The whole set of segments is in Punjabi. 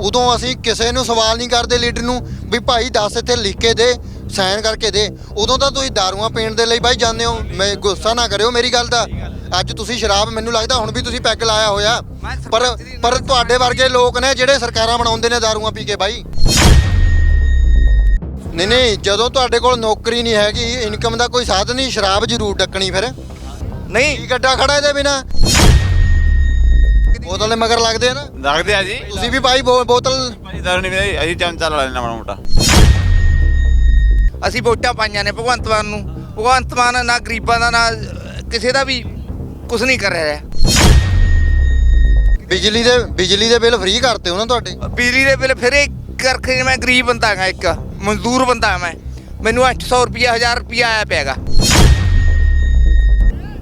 ਉਦੋਂ ਅਸੀਂ ਕਿਸੇ ਨੂੰ ਸਵਾਲ ਨਹੀਂ ਕਰਦੇ ਲੀਡਰ ਨੂੰ ਵੀ ਭਾਈ ਦੱਸ ਇੱਥੇ ਲਿਖ ਕੇ ਦੇ ਸਾਈਨ ਕਰਕੇ ਦੇ। ਉਦੋਂ ਤਾਂ ਤੁਸੀਂ ਦਾਰੂਆਂ ਪੀਣ ਦੇ ਲਈ ਬਾਈ ਜਾਂਦੇ ਹੋ। ਮੈਂ ਗੁੱਸਾ ਨਾ ਕਰਿਓ ਮੇਰੀ ਗੱਲ ਦਾ। ਅੱਜ ਤੁਸੀਂ ਸ਼ਰਾਬ ਮੈਨੂੰ ਲੱਗਦਾ ਹੁਣ ਵੀ ਤੁਸੀਂ ਪੈਗ ਲਾਇਆ ਹੋਇਆ। ਪਰ ਪਰ ਤੁਹਾਡੇ ਵਰਗੇ ਲੋਕ ਨੇ ਜਿਹੜੇ ਸਰਕਾਰਾਂ ਬਣਾਉਂਦੇ ਨੇ ਦਾਰੂਆਂ ਪੀ ਕੇ ਬਾਈ। ਨਹੀਂ ਨਹੀਂ ਜਦੋਂ ਤੁਹਾਡੇ ਕੋਲ ਨੌਕਰੀ ਨਹੀਂ ਹੈਗੀ ਇਨਕਮ ਦਾ ਕੋਈ ਸਾਧਨ ਨਹੀਂ ਸ਼ਰਾਬ ਜ਼ਰੂਰ ਡੱਕਣੀ ਫਿਰ। ਨਹੀਂ। ਕੀ ਗੱਡਾ ਖੜਾ ਇਹਦੇ ਬਿਨਾ? ਬੋਤਲ ਦੇ ਮਗਰ ਲੱਗਦੇ ਆ ਨਾ? ਲੱਗਦੇ ਆ ਜੀ। ਤੁਸੀਂ ਵੀ ਭਾਈ ਬੋ- ਬੋਤਲ ਭਾਈ ਦਾਰੂ ਨਹੀਂ ਪੀਂਦੇ, ਅਸੀਂ ਚਮਚਾ ਲਾ ਲੈਣਾ ਮਾੜਾ ਮੋਟਾ। ਅਸੀਂ ਵੋਟਾਂ ਪਾਈਆਂ ਨੇ ਭਗਵੰਤ ਮਾਨ ਨੂੰ। ਭਗਵੰਤ ਮਾਨ ਨਾ ਗਰੀਬਾਂ ਦਾ ਨਾ ਅਹ, ਕਿਸੇ ਦਾ ਵੀ ਕੁਝ ਨਹੀਂ ਕਰ ਰਿਹਾ। ਬਿਜਲੀ ਦੇ ਬਿਜਲੀ ਦੇ ਬਿੱਲ ਫ੍ਰੀ ਕਰਤੇ ਉਹਨਾਂ ਤੁਹਾਡੇ? ਬਿਜਲੀ ਦੇ ਬਿੱਲ ਫਿਰ ਇਹ ਕਰਕੇ ਮੈਂ ਗਰੀਬ ਬੰਦਾ ਹਾਂ ਇੱਕ ਮਜ਼ਦੂਰ ਬੰਦਾ ਹਾਂ ਮੈਂ ਮੈਨੂੰ 800 ਰੁਪਿਆ 1000 ਰੁਪਿਆ ਆਇਆ ਪਿਆਗਾ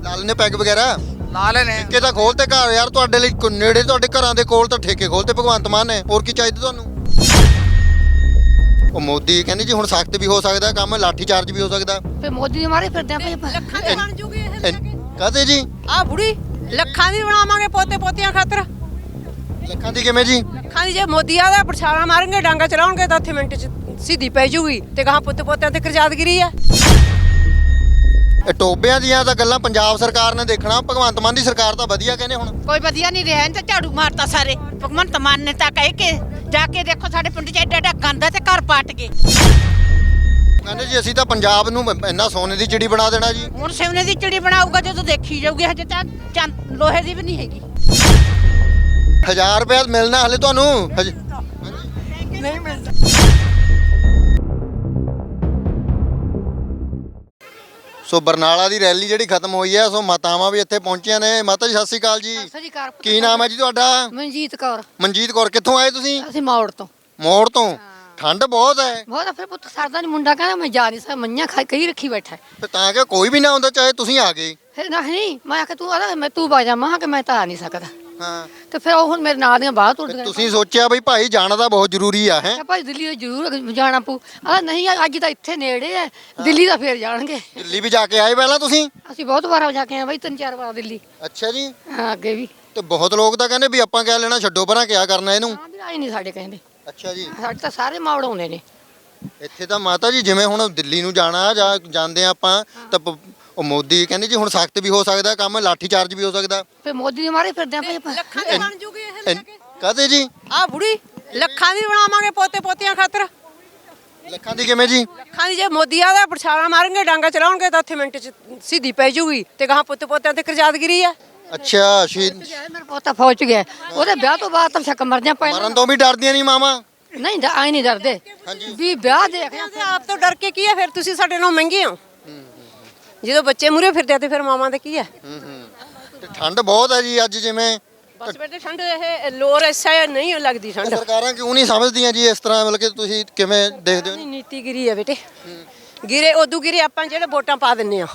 ਲਾਲ ਨੇ ਪੈਗ ਵਗੈਰਾ? ਲਾ ਲੈਨੇ ਠੇਕੇ ਤਾਂ ਖੋਲਤੇ ਘਰ ਯਾਰ ਤੁਹਾਡੇ ਲਈ ਕੋ- ਨੇੜੇ ਤੁਹਾਡੇ ਘਰਾਂ ਦੇ ਕੋਲ ਤਾਂ ਠੇਕੇ ਖੋਲਤੇ ਭਗਵੰਤ ਮਾਨ ਨੇ। ਹੋਰ ਕੀ ਚਾਹੀਦਾ ਤੁਹਾਨੂੰ? ਉਹ ਮੋਦੀ ਕਹਿੰਦੀ ਜੀ ਹੁਣ ਸਖਤ ਵੀ ਹੋ ਸਕਦਾ ਕੰਮ ਲਾਠੀ ਚਾਰਜ ਵੀ ਹੋ ਸਕਦਾ। ਫੇ ਮੋਦੀ ਦੇ ਮਾਰੇ ਫਿਰਦੇ ਆ ਭਈ ਲੱਖਾਂ ਦੀ ਬਣ ਜੂਗੀ ਇਹ ਲੈ ਕੇ। ਕਹਦੇ ਜੀ? ਆ ਬੁੜੀ ਲੱਖਾਂ ਦੀ ਬਣਾਵਾਂਗੇ ਪੋਤੇ ਪੋਤੀਆਂ ਖਾਤਰ। ਲੱਖਾਂ ਦੀ ਕਿਵੇਂ ਜੀ? ਲੱਖਾਂ ਦੀ ਜੇ ਮੋਦੀ ਆ ਦਾ ਪਰਛਾਣਾ ਮਾਰਨਗੇ ਡਾਂਗਾ ਚਲਾਉਣਗੇ ਤਾਂ ਉੱਥੇ ਮਿੰਟ ਚ ਸਿੱਧੀ ਪੈ ਜੂਗੀ। ਤੇ ਗਾਹਾਂ ਪੁੱਤ ਪੋਤਿਆਂ ਤੇ ਕਰਜ਼ਾਦਗਿਰੀ ਆ। ਇਹ ਟੋਬਿਆਂ ਦੀਆਂ ਤਾਂ ਗੱਲਾਂ ਪੰਜਾਬ ਸਰਕਾਰ ਨੇ ਦੇਖਣਾ ਭਗਵੰਤ ਮਾਨ ਦੀ ਸਰਕਾਰ ਤਾਂ ਵਧੀਆ ਕਹਿੰਦੇ ਹੁਣ। ਕੋਈ ਵਧੀਆ ਨਹੀਂ ਰਿਹਾ ਇਹਨੇ ਤਾਂ ਝਾੜੂ ਮਾਰਤਾ ਸਾਰੇ। ਭਗਵੰਤ ਮਾਨ ਨੇ ਤਾਂ ਕਹਿ ਕੇ ਜਾ ਕੇ ਦੇਖੋ ਸਾਡੇ ਪਿੰਡ 'ਚ ਐਡਾ ਐਡਾ ਗੰਦਾ ਤੇ ਘਰ ਪਾਟ ਗਏ। ਕਹਿੰਦੇ ਜੀ ਅਸੀਂ ਤਾਂ ਪੰਜਾਬ ਨੂੰ ਇੰਨਾ ਸੋਨੇ ਦੀ ਚਿੜੀ ਬਣਾ ਦੇਣਾ ਜੀ। ਹੁਣ ਸਿਵਨੇ ਦੀ ਚਿੜੀ ਬਣਾਊਗਾ ਜਦੋਂ ਦੇਖੀ ਜਾਊਗੀ ਹਜੇ ਤਾਂ ਚੰਦ ਲੋਹੇ ਦੀ ਵੀ ਨਹੀਂ ਹੈਗੀ। 1000 ਰੁਪਏ ਮਿਲਣਾ ਹਲੇ ਤੁਹਾਨੂੰ। ਹਜੇ ਸੋ ਬਰਨਾਲਾ ਦੀ ਰੈਲੀ ਜਿਹੜੀ ਖਤਮ ਹੋਈ ਹੈ ਸੋ ਮਾਤਾਵਾਂ ਵੀ ਇੱਥੇ ਪਹੁੰਚੀਆਂ ਨੇ। ਮਾਤਾ ਜੀ ਸਤਿ ਸ਼੍ਰੀ ਅਕਾਲ ਜੀ। ਸ੍ਰੀ ਅਕਾਲ ਪੁੱਤ। ਕੀ ਨਾਮ ਹੈ ਜੀ ਤੁਹਾਡਾ? ਮਨਜੀਤ ਕੌਰ। ਮਨਜੀਤ ਕੌਰ ਕਿੱਥੋਂ ਆਏ ਤੁਸੀਂ? ਅਸੀਂ ਮੌੜ ਤੋਂ। ਮੋੜ ਤੋਂ? ਠੰਡ ਬਹੁਤ ਹੈ। ਬਹੁਤ ਆ, ਫਿਰ ਪੁੱਤ ਸਰਦਾ ਨਹੀਂ ਮੁੰਡਾ ਕਹਿੰਦਾ ਮੈਂ ਜਾ ਨਹੀਂ ਸਕਦਾ ਮੰਨਿਆ ਖਾ ਕਈ ਰੱਖੀ ਬੈਠਾ। ਫਿਰ ਤਾਂ ਕਿ ਕੋਈ ਵੀ ਨਾ ਆਉਂਦਾ ਚਾਹੇ ਤੁਸੀਂ ਆ ਗਏ। ਫਿਰ ਨਹੀਂ ਮੈਂ ਆਖਿਆ ਤੂੰ ਆਦਾ ਮੈਂ ਤੂੰ ਬਾਜਾ ਮਹਾ ਕਿ ਮੈਂ ਤਾਂ ਆ ਨਹੀਂ ਸਕਦਾ। ਹਾਂ। ਤੇ ਫਿਰ ਉਹ ਹੁਣ ਮੇਰੇ ਨਾਲ ਦੀਆਂ ਬਾਹਰ ਤੁਰ ਗਏ ਤੁਸੀਂ ਸੋਚਿਆ ਬਈ ਭਾਈ ਜਾਣਾ ਤਾਂ ਬਹੁਤ ਜ਼ਰੂਰੀ ਆ ਹੈ? ਭਾਈ ਦਿੱਲੀ ਦਾ ਜ਼ਰੂਰ ਜਾਣਾ ਪਊ। ਆ ਨਹੀਂ ਅੱਜ ਤਾਂ ਇੱਥੇ ਨੇੜੇ ਹੈ ਦਿੱਲੀ ਦਾ ਫੇਰ ਜਾਣਗੇ। ਦਿੱਲੀ ਵੀ ਜਾ ਕੇ ਆਏ ਪਹਿਲਾਂ ਤੁਸੀਂ? ਅਸੀਂ ਬਹੁਤ ਵਾਰ ਜਾ ਕੇ ਆਏ ਬਈ ਤਿੰਨ ਚਾਰ ਵਾਰ ਦਿੱਲੀ। ਅੱਛਾ ਜੀ। ਹਾਂ ਅੱਗੇ ਵੀ। ਤੇ ਬਹੁਤ ਲੋਕ ਤਾਂ ਕਹਿੰਦੇ ਵੀ ਆਪਾਂ ਕਿਆ ਲੈਣਾ ਛੱਡੋ ਪਰਾਂ ਕਿਆ ਕਰਨਾ ਇਹਨੂੰ? ਹਾਂ ਵੀ ਆਏ ਨਹੀਂ ਸਾਡੇ ਕਹਿੰਦੇ। ਅੱਛਾ ਜੀ। ਸਾਡੇ ਤਾਂ ਸਾਰੇ ਮੌੜ ਆਉਂਦੇ ਨੇ। ਇੱਥੇ ਤਾਂ ਮਾਤਾ ਜੀ ਜਿਵੇਂ ਹੁਣ ਦਿੱਲੀ ਨੂੰ ਜਾਣਾ ਜਾਂ ਜਾਂਦੇ ਆਪਾਂ ਤਾਂ ਉਹ ਮੋਦੀ ਕਹਿੰਦੇ ਜੀ ਹੁਣ ਸਖਤ ਵੀ ਹੋ ਸਕਦਾ ਕੰਮ ਲਾਠੀ ਚਾਰਜ ਵੀ ਹੋ ਸਕਦਾ। ਫੇ ਮੋਦੀ ਦੇ ਮਾਰੇ ਫਿਰਦੇ ਆ ਭਈ ਲੱਖਾਂ ਦੀ ਬਣ ਜੂਗੀ ਇਹ ਲੈ ਕੇ। ਕਹਦੇ ਜੀ? ਆ ਬੁੜੀ ਲੱਖਾਂ ਦੀ ਬਣਾਵਾਂਗੇ ਪੋਤੇ ਪੋਤੀਆਂ ਖਾਤਰ। ਲੱਖਾਂ ਦੀ ਕਿਵੇਂ ਜੀ? ਲੱਖਾਂ ਦੀ ਜੇ ਮੋਦੀ ਆ ਦਾ ਪਰਛਾਣਾ ਮਾਰਨਗੇ ਡਾਂਗਾ ਚਲਾਉਣਗੇ ਤਾਂ ਉੱਥੇ ਮਿੰਟ ਚ ਸਿੱਧੀ ਪੈ ਜੂਗੀ। ਤੇ ਗਾਹਾਂ ਪੁੱਤ ਪੋਤਿਆਂ ਤੇ ਕਰਜ਼ਾਦਗਿਰੀ ਆ। ਅੱਛਾ ਸ਼ਹੀਦ ਮੇਰਾ ਪੋਤਾ ਫੌਜ ਚ ਗਿਆ। ਉਹਦੇ ਵਿਆਹ ਤੋਂ ਬਾਅਦ ਤਾਂ ਸ਼ੱਕ ਮਰ ਜਾ ਪਹਿਲਾਂ ਮਰਨ ਤੋਂ ਵੀ ਡਰਦੀਆਂ ਨਹੀਂ ਮਾਮਾ ਨਹੀਂ ਆਏ ਨਹੀਂ ਡਰਦੇ। ਵੀ ਵਿਆਹ ਦੇਖ। ਆਪ ਤੋਂ ਡਰ ਕੇ ਕੀ ਹੈ ਫਿਰ ਤੁਸੀਂ ਸਾਡੇ ਨਾਲੋਂ ਮਹਿੰਗੇ ਹੋ। ਜਦੋਂ ਬੱਚੇ ਮੂਰੇ ਫਿਰਦੇ ਆ ਤੇ ਫਿਰ ਮਾਵਾਂ ਦੇ ਕੀ ਹੈ? ਹੂੰ ਹੂੰ। ਤੇ ਠੰਡ ਬਹੁਤ ਹੈ ਜੀ ਅੱਜ ਜਿਵੇਂ ਬਸ ਬੇਟੇ ਠੰਡ ਇਹ ਲੋਰ ਐਸਾ ਨਹੀਂ ਲੱਗਦੀ ਠੰਡ? ਸਰਕਾਰਾਂ ਕਿਉਂ ਨਹੀਂ ਸਮਝਦੀਆਂ ਜੀ ਇਸ ਤਰ੍ਹਾਂ ਮਤਲਬ ਕਿ ਤੁਸੀਂ ਕਿਵੇਂ ਦੇਖਦੇ ਹੋ? ਨੀਤੀ ਗਿਰੀ ਹੈ ਬੇਟੇ। ਗਿਰੇ ਉਦੋਂ ਗਿਰੇ ਆਪਾਂ ਜਿਹੜੇ ਵੋਟਾਂ ਪਾ ਦਿੰਨੇ ਆ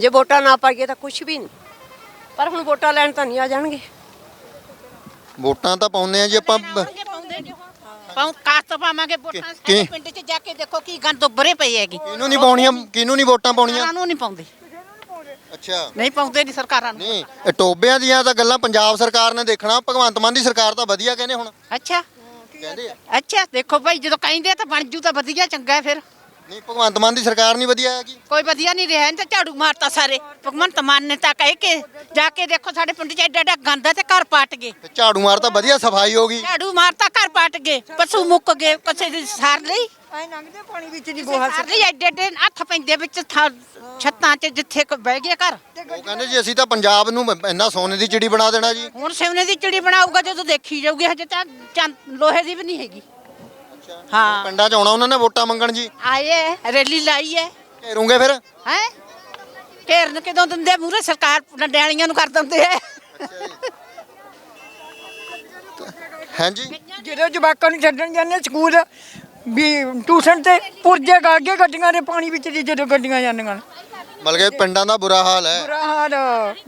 ਜੇ ਵੋਟਾਂ ਨਾ ਪਾਈਏ ਤਾਂ ਕੁਝ ਵੀ ਨਹੀਂ। ਪਰ ਹੁਣ ਵੋਟਾਂ ਲੈਣ ਤਾਂ ਨਹੀਂ ਆ ਜਾਣਗੇ। ਵੋਟਾਂ ਤਾਂ ਪਾਉਂਦੇ ਆ ਜੀ ਆਪਾਂ। ਪਾਉ ਕਾਸਤ ਪਾਵਾਂਗੇ ਵੋਟਾਂ ਕੀ? ਪਿੰਡ 'ਚ ਜਾ ਕੇ ਦੇਖੋ ਕੀ ਗੰਦ ਉੱਭਰੇ ਪਈ ਹੈਗੀ। ਕਿਹਨੂੰ ਨਹੀਂ ਪਾਉਣੀਆਂ ਕਿਹਨੂੰ ਨਹੀਂ ਵੋਟਾਂ ਪਾਉਣੀਆਂ? ਸਰਕਾਰਾਂ ਨੂੰ ਨਹੀਂ ਪਾਉਂਦੇ। ਅੱਛਾ। ਨਹੀਂ ਪਾਉਂਦੇ ਨਹੀਂ ਸਰਕਾਰਾਂ ਨੂੰ। ਨਹੀਂ ਇਹ ਟੋਬਿਆਂ ਦੀਆਂ ਤਾਂ ਗੱਲਾਂ ਪੰਜਾਬ ਸਰਕਾਰ ਨੇ ਦੇਖਣਾ ਭਗਵੰਤ ਮਾਨ ਦੀ ਸਰਕਾਰ ਤਾਂ ਵਧੀਆ ਕਹਿੰਦੇ ਹੁਣ। ਅੱਛਾ। ਕਹਿੰਦੇ ਆ। ਅੱਛਾ ਦੇਖੋ ਭਾਈ ਜਦੋਂ ਕਹਿੰਦੇ ਆ ਤਾਂ ਬਣ ਜੂ ਤਾਂ ਵਧੀਆ ਚੰਗਾ ਹੈ ਫਿਰ। ਨਹੀਂ ਭਗਵੰਤ ਮਾਨ ਦੀ ਸਰਕਾਰ ਨਹੀਂ ਵਧੀਆ ਹੈਗੀ। ਕੋਈ ਵਧੀਆ ਨਹੀਂ ਰਿਹਾ ਇਹਨੇ ਤਾਂ ਝਾੜੂ ਮਾਰਤਾ ਸਾਰੇ। ਭਗਵੰਤ ਮਾਨ ਨੇ ਤਾਂ ਕਹਿ ਕੇ ਜਾ ਕੇ ਦੇਖੋ ਸਾਡੇ ਪਿੰਡ 'ਚ ਐਡਾ ਐਡਾ ਗੰਦਾ ਤੇ ਘਰ ਪਾਟ ਗਏ। ਤੇ ਝਾੜੂ ਮਾਰ ਤਾਂ ਵਧੀਆ ਸਫ਼ਾਈ ਹੋ ਗਈ। ਝਾੜੂ ਮਾਰਤਾ ਘਰ ਪਾਟ ਗਏ। ਪਸ਼ੂ ਮੁੱਕ ਗਏ ਕਿਸੇ ਦੀ ਸਾਰ ਲਈ। ਐ ਲੰਘਦੇ ਪਾਣੀ ਵਿੱਚ ਦੀ ਸਾਰ ਲਈ ਐਡੇ ਐਡੇ ਹੱਥ ਪੈਂਦੇ ਵਿੱਚ ਥਾਂ- ਛੱਤਾਂ 'ਚ ਜਿੱਥੇ ਕ- ਬਹਿ ਗਏ ਘਰ। ਉਹ ਕਹਿੰਦੇ ਜੀ ਅਸੀਂ ਤਾਂ ਪੰਜਾਬ ਨੂੰ ਇੰਨਾ ਸੋਨੇ ਦੀ ਚਿੜੀ ਬਣਾ ਦੇਣਾ ਜੀ। ਹੁਣ ਸਿਵਨੇ ਦੀ ਚਿੜੀ ਬਣਾਊਗਾ ਜਦੋਂ ਦੇਖੀ ਜਾਊਗੀ ਹਜੇ ਤਾਂ ਚੰਦ ਲੋਹੇ ਦੀ ਵੀ ਨਹੀਂ ਹੈਗੀ। ਹਾਂ। ਪਿੰਡਾਂ 'ਚ ਆਉਣਾ ਉਹਨਾਂ ਨੇ ਵੋਟਾਂ ਮੰਗਣ ਜੀ। ਆਏ ਰੈਲੀ ਲਾਈ ਹੈ ਘੇਰੂਗੇ ਫਿਰ? ਹੈ? ਘੇਰਨ ਕਿਦੋਂ ਦਿੰਦੇ ਮੂਰੇ ਸਰਕਾਰ ਡੰਡਿਆਲੀਆਂ ਨੂੰ ਕਰ ਦਿੰਦੇ ਹੈ ਹਾਂਜੀ ਜਦੋਂ ਜਵਾਕਾਂ ਨੂੰ ਛੱਡਣ ਜਾਂਦੇ ਸਕੂਲ ਵੀ ਟਿਊਸ਼ਨ ਤੇ ਪੁਰਜੇ ਗਾਗੇ ਗੱਡੀਆਂ ਦੇ ਪਾਣੀ ਵਿੱਚ ਦੀ ਜਦੋਂ ਗੱਡੀਆਂ ਜਾਂਦੀਆਂ ਨੇ। ਮਤਲਬ ਕਿ ਪਿੰਡਾਂ ਦਾ ਬੁਰਾ ਹਾਲ ਹੈ ਬੁਰਾ ਹਾਲ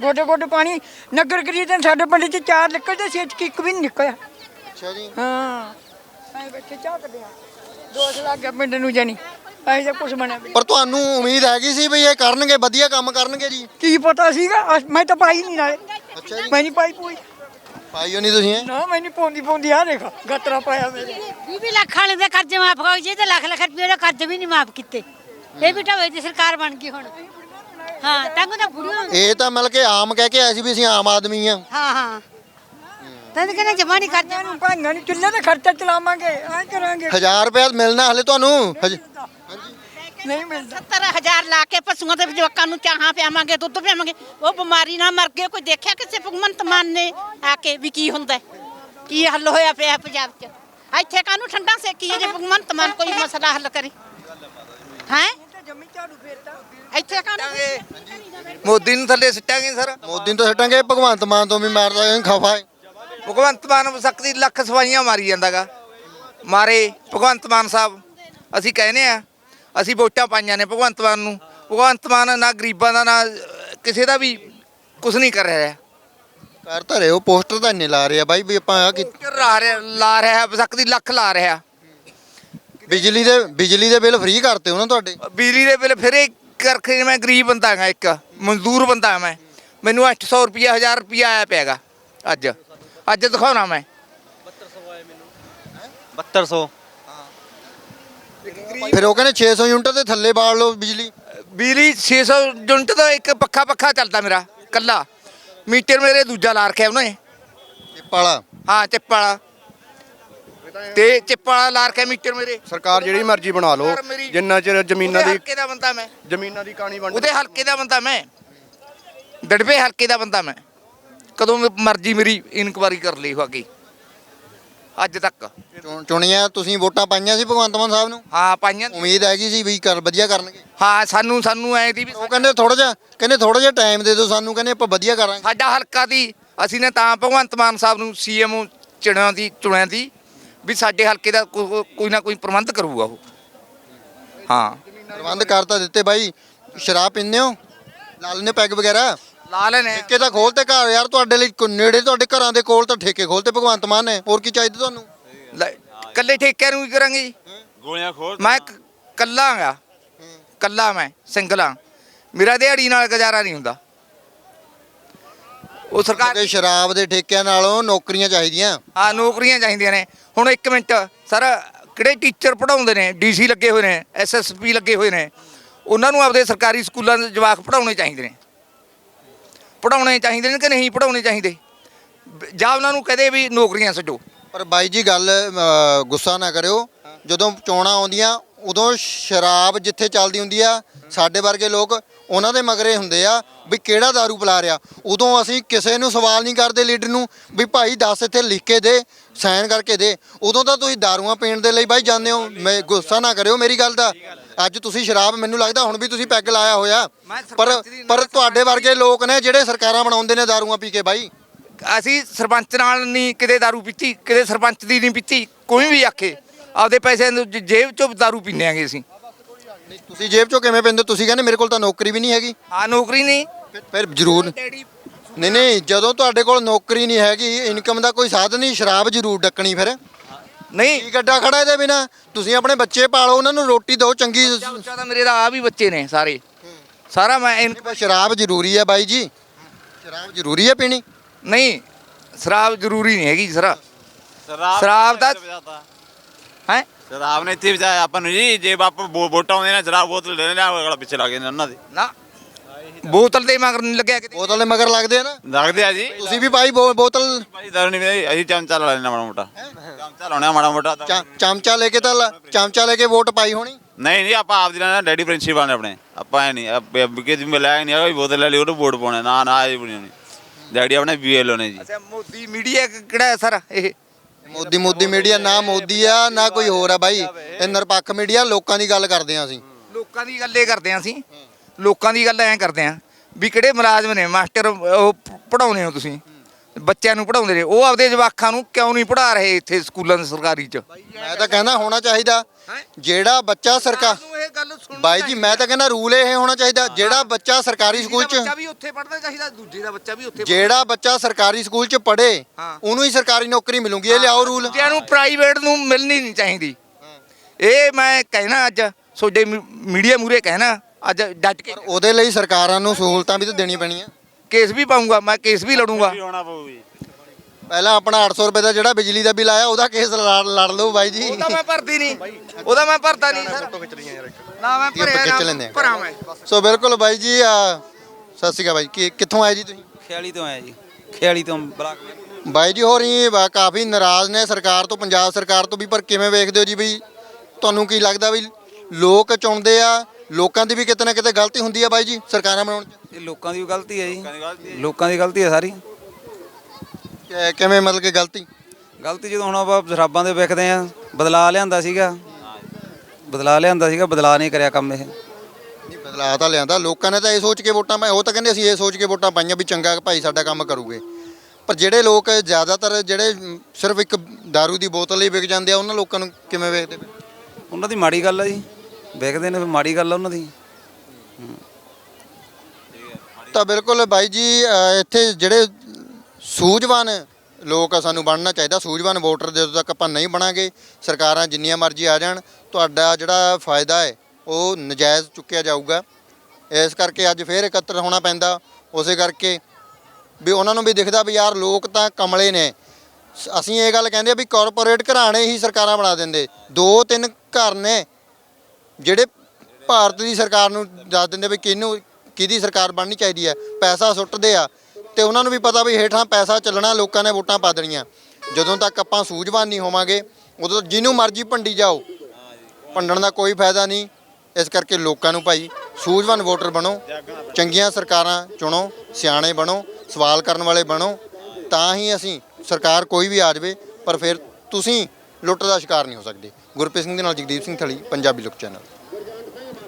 ਗੋਡੇ ਗੋਡੇ ਪਾਣੀ। ਨਗਰ ਕਰੀਦਨ ਸਾਡੇ ਪਿੰਡ ਚ ਚਾਰ ਨਿਕਲਦੇ ਸੀ ਇੱਕ ਇੱਕ ਵੀ ਨਹੀਂ ਨਿਕਲਿਆ। ਅੱਛਾ ਜੀ। ਹਾਂ। ਐ ਬੱਚੇ ਝਾਕਦੇ ਆ ਦੋਸ ਲੱਗ ਗਿਆ ਪਿੰਡ ਨੂੰ ਜਾਨੀ ਐ ਤਾਂ ਕੁਝ ਬਣਿਆ ਵੀ ਪਰ ਤੁਹਾਨੂੰ ਉਮੀਦ ਹੈਗੀ ਸੀ ਵੀ ਇਹ ਕਰਨਗੇ ਵਧੀਆ ਕੰਮ ਕਰਨਗੇ ਜੀ? ਕੀ ਪਤਾ ਸੀਗਾ? ਅਸ- ਮੈਂ ਤਾਂ ਪਾਈ ਨਹੀਂ ਨਾਲੇ। ਅੱਛਾ ਜੀ। ਮੈਂ ਨਹੀਂ ਪਾਈ ਪੂਈ। ਪਾਈਓ ਨਹੀਂ ਤੁਸੀਂ ਹੈਂ? ਨਾ ਮੈਨੂੰ ਪੌਂਦੀ ਪੌਂਦੀ ਆ ਦੇਖ ਗਤਰਾ ਪਾਇਆ ਮੇਰੇ। 20 ਲੱਖ ਵਾਲੇ ਦੇ ਕਰਜ਼ੇ ਮਾਫ ਹੋ ਗਏ ਤੇ ਲੱਖ ਲੱਖ ਰੁਪਏ ਦੇ ਕਰਜ਼ੇ ਵੀ ਨਹੀਂ ਮਾਫ ਕੀਤੇ। ਇਹ ਵੀ ਢਾਵੇ ਦੀ ਸਰਕਾਰ ਬਣ ਗਈ ਹੁਣ। ਹਾਂ ਤੰਗ ਤਾਂ ਬੁੜੀਆਂ ਇਹ ਤਾਂ ਮਤਲਬ ਕਿ ਆਮ ਕਹਿ ਕੇ ਆਏ ਸੀ ਵੀ ਅਸੀਂ ਆਮ ਆਦਮੀ ਆ ਹਾਂ ਹਾਂ। ਤਦ ਕਹਿੰਦੇ ਜਮਾ ਨਹੀਂ ਕਰਜ਼ਾ ਨੂੰ ਭਾਈਆਂ ਨੂੰ ਚੁੱਲ੍ਹੇ ਤੇ ਖਰਚਾ ਚਲਾਵਾਂਗੇ ਐ ਕਰਾਂਗੇ। 1000 ਰੁਪਏ ਮਿਲਣਾ ਹਲੇ ਤੁਹਾਨੂੰ? ਹਜ- ਨਹੀਂ ਮਿਲਦਾ। 70000 ਲਾ ਕੇ ਪਸ਼ੂਆਂ ਦੇ ਜਵਾਕਾਂ ਨੂੰ ਚਾਹਾਂ ਪਿਆਵਾਂਗੇ ਦੁੱਧ ਪਿਆਵਾਂਗੇ। ਉਹ ਬਿਮਾਰੀ ਨਾਲ ਮਰ ਗਏ ਕੋਈ ਦੇਖਿਆ ਕਿਸੇ ਭਗਵੰਤ ਮਾਨ ਨੇ? ਆ ਕੇ ਵੀ ਕੀ ਹੁੰਦਾ ਹੈ? ਕੀ ਹੱਲ ਹੋਇਆ ਪਿਆ ਪੰਜਾਬ 'ਚ? ਇੱਥੇ ਕਾਹਨੂੰ ਠੰਡਾ ਸੇਕੀ ਹੈ ਜੇ ਭਗਵੰਤ ਮਾਨ ਕੋਈ ਮਸਲਾ ਹੱਲ ਕਰੇ? ਹੈ? ਜੰਮੀ ਝਾੜੂ ਫੇਰਦਾ ਇੱਥੇ ਕਾਹਨੂੰ ਮੋਦੀ ਨੂੰ ਥੱਲੇ ਸਿੱਟਾਂਗੇ ਸਰ। ਮੋਦੀ ਨੂੰ ਤਾਂ ਸੱਟਾਂਗੇ ਭਗਵੰਤ ਮਾਨ ਤੋਂ ਵੀ ਮਾਰਦਾ ਖਫਾ ਹੈ। ਭਗਵੰਤ ਮਾਨ ਸਕਦੀ ਲੱਖ ਸਵਾਈਆਂ ਮਾਰੀ ਜਾਂਦਾਗਾ। ਮਾਰੇ ਭਗਵੰਤ ਮਾਨ ਸਾਹਿਬ ਅਸੀਂ ਕਹਿੰਦੇ ਆ ਅਸੀਂ ਵੋਟਾਂ ਪਾਈਆਂ ਨੇ ਭਗਵੰਤ ਮਾਨ ਨੂੰ। ਭਗਵੰਤ ਮਾਨ ਨਾ ਗਰੀਬਾਂ ਦਾ ਨਾ ਕਿਸੇ ਦਾ ਵੀ ਕੁਝ ਨਹੀਂ ਕਰ ਰਿਹਾ। ਕਰ ਤਾਂ ਰਹੇ ਹੋ ਪੋਸਟਰ ਤਾਂ ਇੰਨੇ ਲਾ ਰਹੇ ਆ ਬਾਈ ਵੀ ਆਪਾਂ ਆ ਕਿ ਲਾ ਰਿਹਾ ਲਾ ਰਿਹਾ ਸਕਦੀ ਲੱਖ ਲਾ ਰਿਹਾ। ਬਿਜਲੀ ਦੇ ਬਿਜਲੀ ਦੇ ਬਿੱਲ ਫ੍ਰੀ ਕਰਤੇ ਉਹਨਾਂ ਤੁਹਾਡੇ? ਬਿਜਲੀ ਦੇ ਬਿੱਲ ਫਿਰ ਇਹ ਕਰਕੇ ਮੈਂ ਗਰੀਬ ਬੰਦਾ ਹਾਂ ਇੱਕ ਮਜ਼ਦੂਰ ਬੰਦਾ ਹਾਂ ਮੈਂ। ਮੈਨੂੰ 800 ਰੁਪਿਆ 1000 ਰੁਪਿਆ ਆਇਆ ਪਿਆਗਾ ਅੱਜ। ਅੱਜ ਦਿਖਾਉਣਾ ਮੈਂ। 7200 ਫਿਰ ਉਹ ਕਹਿੰਦੇ 600 ਯੂਨਿਟ ਦੇ ਥੱਲੇ ਬਾਲ ਲਓ ਬਿਜਲੀ। ਬਿਜਲੀ 600 ਯੂਨਿਟ ਦਾ ਇੱਕ ਪੱਖਾ ਪੱਖਾ ਚੱਲਦਾ ਮੇਰਾ ਕੱਲਾ ਮੀਟਰ ਮੇਰੇ ਦੂਜਾ ਲਾ ਰੱਖਿਆ ਉਹਨੇ। ਚਿੱਪ ਵਾਲਾ। ਹਾਂ ਚਿੱਪ ਵਾਲਾ। ਤੇ ਚਿੱਪ ਵਾਲਾ ਲਾ ਰੱਖਿਆ ਮੀਟਰ ਮੇਰੇ। ਸਰਕਾਰ ਜਿਹੜੀ ਮਰਜ਼ੀ ਬਣਾ ਲਓ। ਮੇਰੀ- ਜਿੰਨਾ ਚਿਰ ਜ਼ਮੀਨਾਂ ਦੀ ਹਲਕੇ ਦਾ ਬੰਦਾ ਮੈਂ। ਜ਼ਮੀਨਾਂ ਦੀ ਕਹਾਣੀ ਬਣ ਉਹਦੇ ਹਲਕੇ ਦਾ ਬੰਦਾ ਮੈਂ। ਡੜਵੇ ਹਲਕੇ ਦਾ ਬੰਦਾ ਮੈਂ। ਕਦੋਂ ਮਰਜ਼ੀ ਮੇਰੀ ਇਨਕੁਆਰੀ ਕਰ ਲਈ ਹੋਗੀ। ਅੱਜ ਤੱਕ। ਚੁਣ- ਚੁਣੀਆਂ ਤੁਸੀਂ ਵੋਟਾਂ ਪਾਈਆਂ ਸੀ ਭਗਵੰਤ ਮਾਨ ਸਾਹਿਬ ਨੂੰ? ਹਾਂ ਪਾਈਆਂ ਉਮੀਦ ਹੈਗੀ ਸੀ ਵੀ ਕਰ ਵਧੀਆ ਕਰਨਗੇ? ਹਾਂ ਸਾਨੂੰ ਸਾਨੂੰ ਐ ਦੀ ਵੀ ਉਹ ਕਹਿੰਦੇ ਥੋੜਾ ਜਿਹਾ ਕਹਿੰਦੇ ਥੋੜਾ ਜਿਹਾ ਟਾਈਮ ਦੇ ਦਿਓ ਸਾਨੂੰ ਕਹਿੰਦੇ ਆਪਾਂ ਵਧੀਆ ਕਰਾਂਗੇ। ਸਾਡਾ ਹਲਕਾ ਦੀ ਅਸੀਂ ਨੇ ਤਾਂ ਭਗਵੰਤ ਮਾਨ ਸਾਹਿਬ ਨੂੰ ਸੀਐਮ ਚੁਣਿਆ ਦੀ ਚੁਣਿਆ ਦੀ ਵੀ ਸਾਡੇ ਹਲਕੇ ਦਾ ਕੋ- ਕੋਈ ਨਾ ਕੋਈ ਪ੍ਰਬੰਧ ਕਰੂਗਾ ਉਹ। ਹਾਂ। ਪ੍ਰਬੰਧ ਕਰ ਤਾਂ ਦਿੱਤੇ ਬਾਈ। ਸ਼ਰਾਬ ਪੀਂਦੇ ਹੋ? ਲਾਲ ਨੇ ਪੈਗ ਵਗੈਰਾ? ਲਾ ਲੈਨੇ ਠੇਕੇ ਤਾਂ ਖੋਲਤੇ ਘਰ ਯਾਰ ਤੁਹਾਡੇ ਲਈ ਕੋ- ਨੇੜੇ ਤੁਹਾਡੇ ਘਰਾਂ ਦੇ ਕੋਲ ਤਾਂ ਠੇਕੇ ਖੋਲਤੇ ਭਗਵੰਤ ਮਾਨ ਨੇ। ਹੋਰ ਕੀ ਚਾਹੀਦਾ ਤੁਹਾਨੂੰ? ਲੈ, ਕੱਲੇ ਠੇਕਿਆਂ ਨੂੰ ਕੀ ਕਰਾਂਗੇ ਜੀ? ਗੋਲੀਆਂ ਖੋਲ ਮੈਂ ਕ- ਕੱਲਾ ਗਾ ਕੱਲਾ ਮੈਂ ਸਿੰਗਲ ਆ। ਮੇਰਾ ਦਿਹਾੜੀ ਨਾਲ ਗੁਜ਼ਾਰਾ ਨਹੀਂ ਹੁੰਦਾ। ਉਹ ਸਰਕਾਰ ਕਿ ਸ਼ਰਾਬ ਦੇ ਠੇਕਿਆਂ ਨਾਲੋਂ ਨੌਕਰੀਆਂ ਚਾਹੀਦੀਆਂ। ਹਾਂ ਨੌਕਰੀਆਂ ਚਾਹੀਦੀਆਂ ਨੇ। ਹੁਣ ਇੱਕ ਮਿੰਟ ਸਰ ਕਿਹੜੇ ਟੀਚਰ ਪੜਾਉਂਦੇ ਨੇ? ਡੀਸੀ ਲੱਗੇ ਹੋਏ ਨੇ ਐਸਐਸਪੀ ਲੱਗੇ ਹੋਏ ਨੇ। ਉਹਨਾਂ ਨੂੰ ਆਪਦੇ ਸਰਕਾਰੀ ਸਕੂਲਾਂ ਦੇ ਜਵਾਕ ਪੜਾਉਣੇ ਚਾਹੀਦੇ ਨੇ। ਪੜਾਉਣੇ ਚਾਹੀਦੇ ਨੇ ਕਿ ਨਹੀਂ ਪੜਾਉਣੇ ਚਾਹੀਦੇ? ਜਾਂ ਉਹਨਾਂ ਨੂੰ ਕਹਦੇ ਵੀ ਨੌਕਰੀਆਂ ਛੱਡੋ ਪਰ ਬਾਈ ਜੀ ਗੱਲ ਅ, ਗੁੱਸਾ ਨਾ ਕਰਿਓ। ਜਦੋਂ ਚੋਣਾਂ ਆਉਂਦੀਆਂ ਉਦੋਂ ਸ਼ਰਾਬ ਜਿੱਥੇ ਚੱਲਦੀ ਹੁੰਦੀ ਆ ਸਾਡੇ ਵਰਗੇ ਲੋਕ ਉਹਨਾਂ ਦੇ ਮਗਰੇ ਹੁੰਦੇ ਆ ਵੀ ਕਿਹੜਾ दारू ਪਿਲਾ ਰਿਹਾ। ਉਦੋਂ ਅਸੀਂ ਕਿਸੇ ਨੂੰ ਸਵਾਲ ਨਹੀਂ ਕਰਦੇ ਲੀਡਰ ਨੂੰ ਵੀ ਭਾਈ ਦੱਸ ਇੱਥੇ ਲਿਖ ਕੇ ਦੇ ਸਾਈਨ ਕਰਕੇ ਦੇ। ਉਦੋਂ ਤਾਂ ਤੁਸੀਂ ਦਾਰੂਆਂ ਪੀਣ ਦੇ ਲਈ ਬਾਈ ਜਾਂਦੇ ਹੋ। ਮੈਂ ਗੁੱਸਾ ਨਾ ਕਰਿਓ ਮੇਰੀ ਗੱਲ ਦਾ। ਅੱਜ ਤੁਸੀਂ ਸ਼ਰਾਬ ਮੈਨੂੰ ਲੱਗਦਾ ਹੁਣ ਵੀ ਤੁਸੀਂ ਪੈਗ ਲਾਇਆ ਹੋਇਆ ਮੈਂ ਪਰ ਸਰਪੰਚ ਦੀ- ਪਰ ਤੁਹਾਡੇ ਵਰਗੇ ਲੋਕ ਨੇ ਜਿਹੜੇ ਸਰਕਾਰਾਂ ਬਣਾਉਂਦੇ ਨੇ ਦਾਰੂਆਂ ਪੀ ਕੇ ਬਾਈ ਅਸੀਂ ਸਰਪੰਚ ਨਾਲ ਨਹੀਂ ਕਿਤੇ दारू ਪੀਤੀ ਕਿਤੇ ਸਰਪੰਚ ਦੀ ਨਹੀਂ ਪੀਤੀ ਕੋਈ ਵੀ ਆਖੇ ਆਪਦੇ ਪੈਸੇ ਨੂੰ ਜ- ਜੇਬ ਚੋਂ दारू ਪੀਂਦੇ ਆਂਗੇ ਅਸੀਂ ਤੁਸੀਂ ਜੇਬ ਚੋਂ ਕਿਵੇਂ ਪੈਂਦੇ ਹੋ? ਤੁਸੀਂ ਕਹਿੰਦੇ ਮੇਰੇ ਕੋਲ ਤਾਂ ਨੌਕਰੀ ਵੀ ਨਹੀਂ ਹੈਗੀ ਹਾਂ ਨੌਕਰੀ ਨਹੀਂ ਫਿਰ- ਫਿਰ ਜ਼ਰੂਰ ਡੈਡੀ ਨਹੀਂ ਨਹੀਂ ਜਦੋਂ ਤੁਹਾਡੇ ਕੋਲ ਨੌਕਰੀ ਨਹੀਂ ਹੈਗੀ ਇਨਕਮ ਦਾ ਕੋਈ ਸਾਧਨ ਨਹੀਂ ਸ਼ਰਾਬ ਜ਼ਰੂਰ ਡੱਕਣੀ ਫਿਰ ਨਹੀਂ। ਕੀ ਗੱਡਾ ਖੜਾ ਇਹਦੇ ਬਿਨਾ? ਤੁਸੀਂ ਆਪਣੇ ਬੱਚੇ ਪਾਲੋ ਉਹਨਾਂ ਨੂੰ ਰੋਟੀ ਦਿਓ ਚੰਗੀ ਬੱਚਾ ਤਾਂ ਮੇਰੇ ਦਾ ਆ ਵੀ ਬੱਚੇ ਨੇ ਸਾਰੇ। ਸਾਰਾ ਮੈਂ ਇਨ- ਪਰ ਸ਼ਰਾਬ ਜ਼ਰੂਰੀ ਹੈ ਬਾਈ ਜੀ। ਸ਼ਰਾਬ ਜ਼ਰੂਰੀ ਹੈ ਪੀਣੀ? ਨਹੀਂ ਸ਼ਰਾਬ ਜ਼ਰੂਰੀ ਨਹੀਂ ਹੈਗੀ ਸਰ ਸ਼ਰਾਬ ਸ਼ਰਾਬ ਦਾ-। ਹੈ? ਸ਼ਰਾਬ ਨੇ ਇੱਥੇ ਵਜਾਇਆ ਆਪਾਂ ਨੂੰ ਜੀ ਜੇ ਬਾਪ ਵੋਟਾਂ ਆਉਂਦੇ ਨੇ ਸ਼ਰਾਬ ਬੋਤਲ ਲੈ ਲੈਣਾ ਅਗਲਾ ਪਿੱਛੇ ਲੱਗ ਨੇ ਉਹਨਾਂ ਦੇ। ਨਾ ਬੋਤਲ ਦੇ ਮਗਰ ਨਹੀਂ ਲੱਗਿਆ ਕਿਤੇ। ਬੋਤਲ ਦੇ ਮਗਰ ਲੱਗਦੇ ਆ ਨਾ। ਲੱਗਦੇ ਆ ਜੀ। ਤੁਸੀਂ ਵੀ ਭਾਈ ਬੋ- ਬੋਤਲ ਭਾਈ ਦਰ ਨਹੀਂ ਵੇ ਅਸੀਂ ਚਮਚਾ ਲਾ ਲੈਣਾ ਮਾੜਾ ਮੋਟਾ। ਚਮਚਾ ਲਾਉਣਾ ਮਾੜਾ ਮੋਟਾ ਤਾਂ। ਚਾ- ਚਮਚਾ ਲੈ ਕੇ ਤਾਂ ਲ- ਚਮਚਾ ਲੈ ਕੇ ਵੋਟ ਪਾਈ ਹੋਣੀ? ਨਹੀਂ ਨਹੀਂ ਆਪਾਂ ਆਪ ਦੀ ਲੈਣਾ ਡੈਡੀ ਪ੍ਰਿੰਸੀਪਲ ਨੇ ਆਪਣੇ। ਆਪਾਂ ਐ ਨਹੀਂ ਅੱਗੇ ਜਿਵੇਂ ਲੈ ਨਹੀਂ ਆ ਬੋਤਲ ਲੈ ਲਈ ਉਹਨੂੰ ਵੋਟ ਪਾਉਣਾ ਨਾ ਨਾ ਇਹ ਬਣੀ ਹੋਣੀ। ਡੈਡੀ ਆਪਣੇ ਬੀਐਲਓ ਨੇ ਜੀ। ਅੱਛਾ ਮੋਦੀ ਮੀਡੀਆ ਕਿਹੜਾ ਹੈ ਸਰ ਇਹ? ਮੋਦੀ ਮੋਦੀ ਮੀਡੀਆ ਨਾ ਮੋਦੀ ਆ ਨਾ ਕੋਈ ਹੋਰ ਆ ਬਾਈ। ਇਹ ਨਿਰਪੱਖ ਮੀਡੀਆ ਲੋਕਾਂ ਦੀ ਗੱਲ ਕਰਦੇ ਆ ਅਸੀਂ। ਲੋਕਾਂ ਦੀ ਗੱਲ ਕਰਦੇ ਹਾਂ ਅਸੀਂ। ਲੋਕਾਂ ਦੀ ਗੱਲ ਐਂ ਕਰਦੇ ਹਾਂ ਵੀ ਕਿਹੜੇ ਮੁਲਾਜ਼ਮ ਨੇ? ਮਾਸਟਰ ਉਹ ਪੜਾਉਨੇ ਹੋ ਤੁਸੀਂ? ਬੱਚਿਆਂ ਨੂੰ ਪੜਾਉਂਦੇ ਨੇ ਉਹ ਆਪਦੇ ਜਵਾਕਾਂ ਨੂੰ ਕਿਉਂ ਨਹੀਂ ਪੜਾ ਰਹੇ ਇੱਥੇ ਸਕੂਲਾਂ ਦੇ ਸਰਕਾਰੀ ਚ? ਮੈਂ ਤਾਂ ਕਹਿੰਦਾ ਹੋਣਾ ਚਾਹੀਦਾ ਜਿਹੜਾ ਬੱਚਾ ਸਰਕਾਰ ਨੂੰ ਇਹ ਗੱਲ ਸੁਣਨੀ ਬਾਈ ਜੀ ਮੈਂ ਤਾਂ ਕਹਿੰਦਾ ਰੂਲ ਇਹ ਹੋਣਾ ਚਾਹੀਦਾ ਜਿਹੜਾ ਬੱਚਾ ਸਰਕਾਰੀ ਸਕੂਲ ਚ ਬੱਚਾ ਵੀ ਉੱਥੇ ਪੜਨਾ ਚਾਹੀਦਾ ਦੂਜੇ ਦਾ ਬੱਚਾ ਵੀ ਉੱਥੇ ਜਿਹੜਾ ਬੱਚਾ ਸਰਕਾਰੀ ਸਕੂਲ ਚ ਪੜ੍ਹੇ ਹਾਂ। ਉਹਨੂੰ ਹੀ ਸਰਕਾਰੀ ਨੌਕਰੀ ਮਿਲੂਗੀ ਇਹ ਲਿਆਓ ਰੂਲ। ਬੱਚਿਆਂ ਨੂੰ ਪ੍ਰਾਈਵੇਟ ਨੂੰ ਮਿਲਣੀ ਨਹੀਂ ਚਾਹੀਦੀ। ਇਹ ਮੈਂ ਕਹਿਣਾ ਅੱਜ ਤੁਹਾਡੇ ਮੀਡੀਆ ਮੂਰੇ ਕਹਿਣਾ ਅੱਜ ਡਟ ਕੇ ਉਹਦੇ ਲਈ ਸਰਕਾਰਾਂ ਨੂੰ ਸਹੂਲਤਾਂ ਵੀ ਤਾਂ ਦੇਣੀਆਂ ਪੈਣੀਆਂ। ਕੇਸ ਵੀ ਪਾਉਂਗਾ ਮੈਂ ਕੇਸ ਵੀ ਲੜੂੰਗਾ। ਵੀ ਹੋਣਾ ਪਊ ਜੀ। ਪਹਿਲਾਂ ਆਪਣਾ 800 ਰੁਪਏ ਦਾ ਜਿਹੜਾ ਬਿਜਲੀ ਦਾ ਬਿੱਲ ਆਇਆ ਉਹਦਾ ਕੇਸ ਲੜ ਲੜ ਲਓ ਬਾਈ ਜੀ। ਉਹਦਾ ਮੈਂ ਭਰਦੀ ਨਹੀਂ। ਉਹਦਾ ਮੈਂ ਭਰਦਾ ਨਹੀਂ। ਸਰ ਫੋਟੋ ਖਿੱਚ ਲਈਆਂ ਯਾਰ ਇੱਕ। ਨਾ ਮੈਂ ਭਰਿਆ ਖਿੱਚ ਨਾ। ਭਰਾਂ ਮੈਂ। ਸੋ ਬਿਲਕੁਲ ਬਾਈ ਜੀ ਆ ਸਤਿ ਸ਼੍ਰੀ ਅਕਾਲ ਬਾਈ। ਕੀ ਕਿੱਥੋਂ ਆਏ ਜੀ ਤੁਸੀਂ? ਖਿਆਲੀ ਤੋਂ ਆਇਆ ਜੀ। ਖਿਆਲੀ ਤੋਂ ਬਲਾਕ। ਬਾਈ ਜੀ ਹੋ ਰਹੀ ਵਾ- ਕਾਫੀ ਨਾਰਾਜ਼ ਨੇ ਸਰਕਾਰ ਤੋਂ ਪੰਜਾਬ ਸਰਕਾਰ ਤੋਂ ਵੀ ਪਰ ਕਿਵੇਂ ਵੇਖਦੇ ਹੋ ਜੀ ਵੀ ਤੁਹਾਨੂੰ ਕੀ ਲੱਗਦਾ ਵੀ ਲੋਕ ਚੁਣਦੇ ਆ ਲੋਕਾਂ ਦੀ ਵੀ ਕਿਤੇ ਨਾ ਕਿਤੇ ਗਲਤੀ ਹੁੰਦੀ ਆ ਬਾਈ ਜੀ ਸਰਕਾਰਾਂ ਬਣਾਉਣ ਚ? ਇਹ ਲੋਕਾਂ ਦੀ ਗਲਤੀ ਹੈ ਜੀ। ਲੋਕਾਂ ਦੀ ਗਲਤੀ ਹੈ। ਸਾਰੀ। ਕਿ- ਕਿਵੇਂ ਮਤਲਬ ਕਿ ਗਲਤੀ? ਗਲਤੀ ਜਦੋਂ ਹੁਣ ਆਪਾਂ ਸ਼ਰਾਬਾਂ ਦੇ ਵਿਕਦੇ ਆ ਬਦਲਾ ਲਿਆਂਦਾ ਸੀਗਾ। ਬਦਲਾ ਲਿਆਂਦਾ ਸੀਗਾ ਬਦਲਾ ਨਹੀਂ ਕਰਿਆ ਕੰਮ ਇਹ। ਨਹੀਂ ਬਦਲਾਅ ਤਾਂ ਲਿਆਂਦਾ। ਲੋਕਾਂ ਨੇ ਤਾਂ ਇਹ ਸੋਚ ਕੇ ਵੋਟਾਂ ਪਾਈ ਉਹ ਤਾਂ ਕਹਿੰਦੇ ਅਸੀਂ ਇਹ ਸੋਚ ਕੇ ਵੋਟਾਂ ਪਾਈਆਂ ਵੀ ਚੰਗਾ ਭਾਈ ਸਾਡਾ ਕੰਮ ਕਰੂਗੇ। ਪਰ ਜਿਹੜੇ ਲੋਕ ਜ਼ਿਆਦਾਤਰ ਜਿਹੜੇ ਸਿਰਫ ਇੱਕ दारू ਦੀ ਬੋਤਲ ਹੀ ਵਿਕ ਜਾਂਦੇ ਆ ਉਹਨਾਂ ਲੋਕਾਂ ਨੂੰ ਕਿਵੇਂ ਵੇਖਦੇ ਪਏ ਉਹਨਾਂ ਦੀ ਮਾੜੀ ਗੱਲ ਆ ਜੀ। ਵੇਖਦੇ ਨੇ ਫਿਰ ਮਾੜੀ ਗੱਲ ਆ ਉਹਨਾਂ ਦੀ। ਤਾਂ ਬਿਲਕੁਲ ਬਾਈ ਜੀ ਅ, ਇੱਥੇ ਜਿਹੜੇ ਸੂਝਵਾਨ ਲੋਕ ਆ ਸਾਨੂੰ ਬਣਨਾ ਚਾਹੀਦਾ। ਸੂਝਵਾਨ ਵੋਟਰ ਜਦੋਂ ਤੱਕ ਆਪਾਂ ਨਹੀਂ ਬਣਾਂਗੇ ਸਰਕਾਰਾਂ ਜਿੰਨੀਆਂ ਮਰਜ਼ੀ ਆ ਜਾਣ ਤੁਹਾਡਾ ਜਿਹੜਾ ਫਾਇਦਾ ਹੈ ਉਹ ਨਜਾਇਜ਼ ਚੁੱਕਿਆ ਜਾਊਗਾ। ਇਸ ਕਰਕੇ ਅੱਜ ਫੇਰ ਇਕੱਤਰ ਹੋਣਾ ਪੈਂਦਾ। ਉਸੇ ਕਰਕੇ ਵੀ ਉਹਨਾਂ ਨੂੰ ਵੀ ਦਿਖਦਾ ਵੀ ਯਾਰ ਲੋਕ ਤਾਂ ਕਮਲੇ ਨੇ। ਸ- ਅਸੀਂ ਇਹ ਗੱਲ ਕਹਿੰਦੇ ਆ ਵੀ ਕਾਰਪੋਰੇਟ ਘਰਾਣੇ ਹੀ ਸਰਕਾਰਾਂ ਬਣਾ ਦਿੰਦੇ। ਦੋ ਤਿੰਨ ਘਰ ਨੇ ਜਿਹੜੇ ਭਾਰਤ ਦੀ ਸਰਕਾਰ ਨੂੰ ਦੱਸ ਦਿੰਦੇ ਵੀ ਕਿਹਨੂੰ ਕਿਹਦੀ ਸਰਕਾਰ ਬਣਨੀ ਚਾਹੀਦੀ ਹੈ, ਪੈਸਾ ਸੁੱਟਦੇ ਆ, ਤੇ ਉਹਨਾਂ ਨੂੰ ਵੀ ਪਤਾ ਵੀ ਹੇਠਾਂ ਪੈਸਾ ਚੱਲਣਾ, ਲੋਕਾਂ ਨੇ ਵੋਟਾਂ ਪਾ ਦੇਣੀਆਂ। ਜਦੋਂ ਤੱਕ ਆਪਾਂ ਸੂਝਵਾਨ ਨਹੀਂ ਹੋਵਾਂਗੇ, ਉਦੋਂ ਜਿਹਨੂੰ ਮਰਜ਼ੀ ਭੰਡੀ ਜਾਓ। ਭੰਡਣ ਦਾ ਕੋਈ ਫਾਇਦਾ ਨਹੀਂ। ਇਸ ਕਰਕੇ ਲੋਕਾਂ ਨੂੰ ਭਾਈ ਸੂਝਵਾਨ ਵੋਟਰ ਬਣੋ, ਚੰਗੀਆਂ ਸਰਕਾਰਾਂ ਚੁਣੋ, ਸਿਆਣੇ ਬਣੋ, ਸਵਾਲ ਕਰਨ ਵਾਲੇ ਬਣੋ, ਤਾਂ ਹੀ ਅਸੀਂ ਸਰਕਾਰ ਕੋਈ ਵੀ ਆ ਜਾਵੇ, ਪਰ ਫਿਰ ਤੁਸੀਂ ਲੁੱਟ ਦਾ ਸ਼ਿਕਾਰ ਨਹੀਂ ਹੋ ਸਕਦੇ। ਗੁਰਪ੍ਰੀਤ ਸਿੰਘ ਦੇ ਨਾਲ ਜਗਦੀਪ ਸਿੰਘ ਥਲੀ, ਪੰਜਾਬੀ ਲੁੱਕ ਚੈਨਲ।